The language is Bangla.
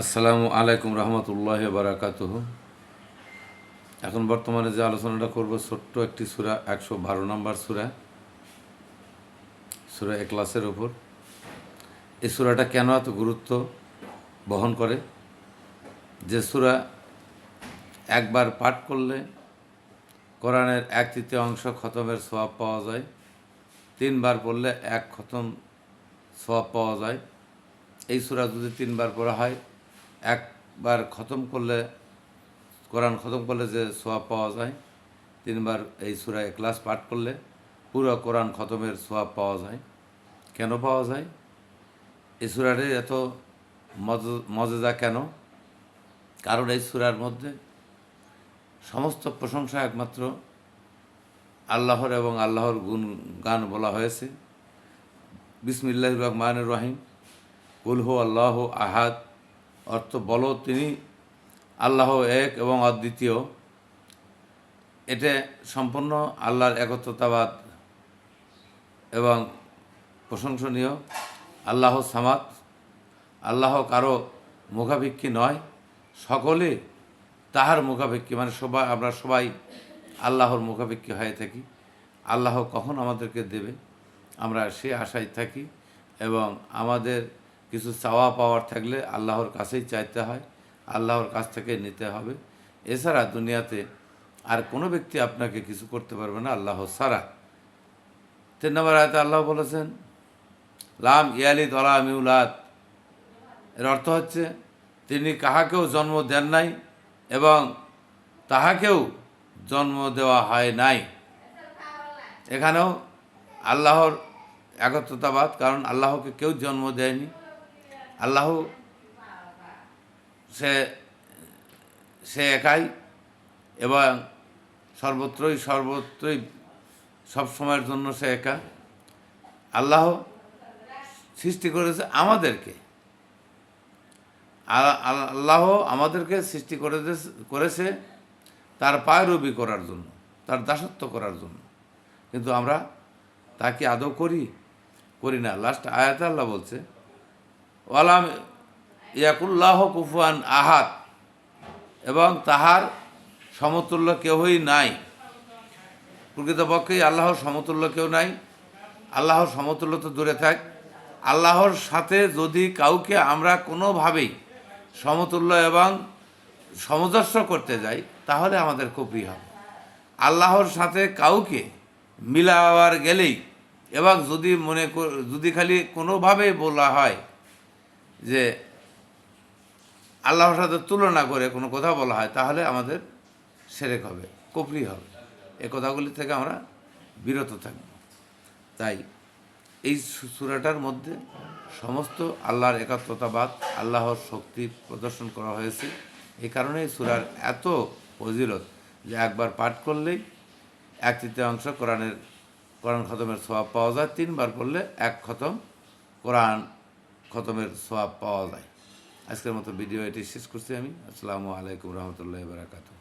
আসসালামু আলাইকুম রহমতুল্লাহ বারাকাত এখন বর্তমানে যে আলোচনাটা করব, ছোট্ট একটি সুরা, একশো বারো নম্বর সুরা সুরা এক্লাসের ওপর এই সুরাটা কেন এত গুরুত্ব বহন করে? যে সুরা একবার পাঠ করলে কোরআনের এক তৃতীয় অংশ খতমের সোয়াব পাওয়া যায়, তিনবার পড়লে এক খতম সোয়াব পাওয়া যায়। এই সুরা যদি তিনবার পড়া হয় একবার খতম করলে, কোরআন খতম করলে যে সোয়াব পাওয়া যায়, তিনবার এই সুরায় ক্লাস পাঠ করলে পুরো কোরআন খতমের সোয়াব পাওয়া যায়। কেন পাওয়া যায়? এই সুরাটির এত মজ- মজেদা কেন? কারণ এই সুরার মধ্যে সমস্ত প্রশংসা একমাত্র আল্লাহর এবং আল্লাহর গুণ, গান বলা হয়েছে। বিসমিল্লাহ রহমান রহিম। কুলহু আল্লাহ আহাদ। অর্থ বলো তিনি, আল্লাহ এক এবং অদ্বিতীয়। এটা সম্পূর্ণ আল্লাহর একত্রতাবাদ এবং প্রশংসনীয়। আল্লাহ সামাদ, আল্লাহ কারও মুখাভিক্ষী নয়, সকলে তাহার মুখাভিক্ষী মানে সবাই, আমরা সবাই আল্লাহর মুখাভিক্ষী হয়ে থাকি। আল্লাহ কখন আমাদেরকে দেবে? আমরা সে আশায় থাকি এবং আমাদের কিছু চাওয়া পাওয়ার থাকলে আল্লাহর কাছেই চাইতে হয়, আল্লাহর কাছ থেকে নিতে হবে। এছাড়া দুনিয়াতে আর কোনো ব্যক্তি আপনাকে কিছু করতে পারবে না, আল্লাহ সারা তিন নম্বর আয়তে আল্লাহ বলেছেন, লাম ইয়ালি তলা মিউলাদ এর অর্থ হচ্ছে, তিনি কাহাকেও জন্ম দেন নাই এবং তাহাকেও জন্ম দেওয়া হয় নাই। এখানেও আল্লাহর একত্রতাবাদ, কারণ আল্লাহকে কেউ জন্ম দেয়নি। আল্লাহ সে সে একাই এবং সর্বত্রই সর্বত্রই সব সময়ের জন্য সে একা। আল্লাহ সৃষ্টি করেছে আমাদেরকে। আল্লাহ আমাদেরকে সৃষ্টি করে করেছে তার পায়রবি করার জন্য, তার দাসত্ব করার জন্য। কিন্তু আমরা তাকে আদৌ করি করি না। লাস্ট আয়াত আল্লাহ বলছে ওয়ালাম ইয়াকুল্লাহ কুফুয়ান আহাত এবং তাহার সমতুল্য কেউই নাই। প্রকৃতপক্ষেই আল্লাহর সমতুল্য কেউ নাই। আল্লাহর সমতুল্য তো দূরে থাক। আল্লাহর সাথে যদি কাউকে আমরা কোনোভাবেই সমতুল্য এবং সমজস্ব করতে যাই, তাহলে আমাদের কপি হবে। আল্লাহর সাথে কাউকে মিলাবার গেলেই এবং যদি মনে যদি খালি কোনোভাবে বলা হয় যে আল্লাহর সাথে তুলনা করে কোনো কথা বলা হয়, তাহলে আমাদের সেরেক হবে, কপরি হবে। এ কথাগুলি থেকে আমরা বিরত থাকব। তাই এই সূরাটার মধ্যে সমস্ত আল্লাহর একাত্মতাবাদ, আল্লাহর শক্তি প্রদর্শন করা হয়েছে। এই কারণে এই সূরার এত ফজিলত যে একবার পাঠ করলেই এক তৃতীয়াংশ কোরআনের, কোরআন খতমের সোয়াব পাওয়া যায়, তিনবার পড়লে এক খতম কোরআন খতমের সোয়াব পাওয়া যায়। আজকের মতো ভিডিও এটি শেষ করছি আমি। আসসালামু আলাইকুম রহমতুল্লাহ বারাকাতু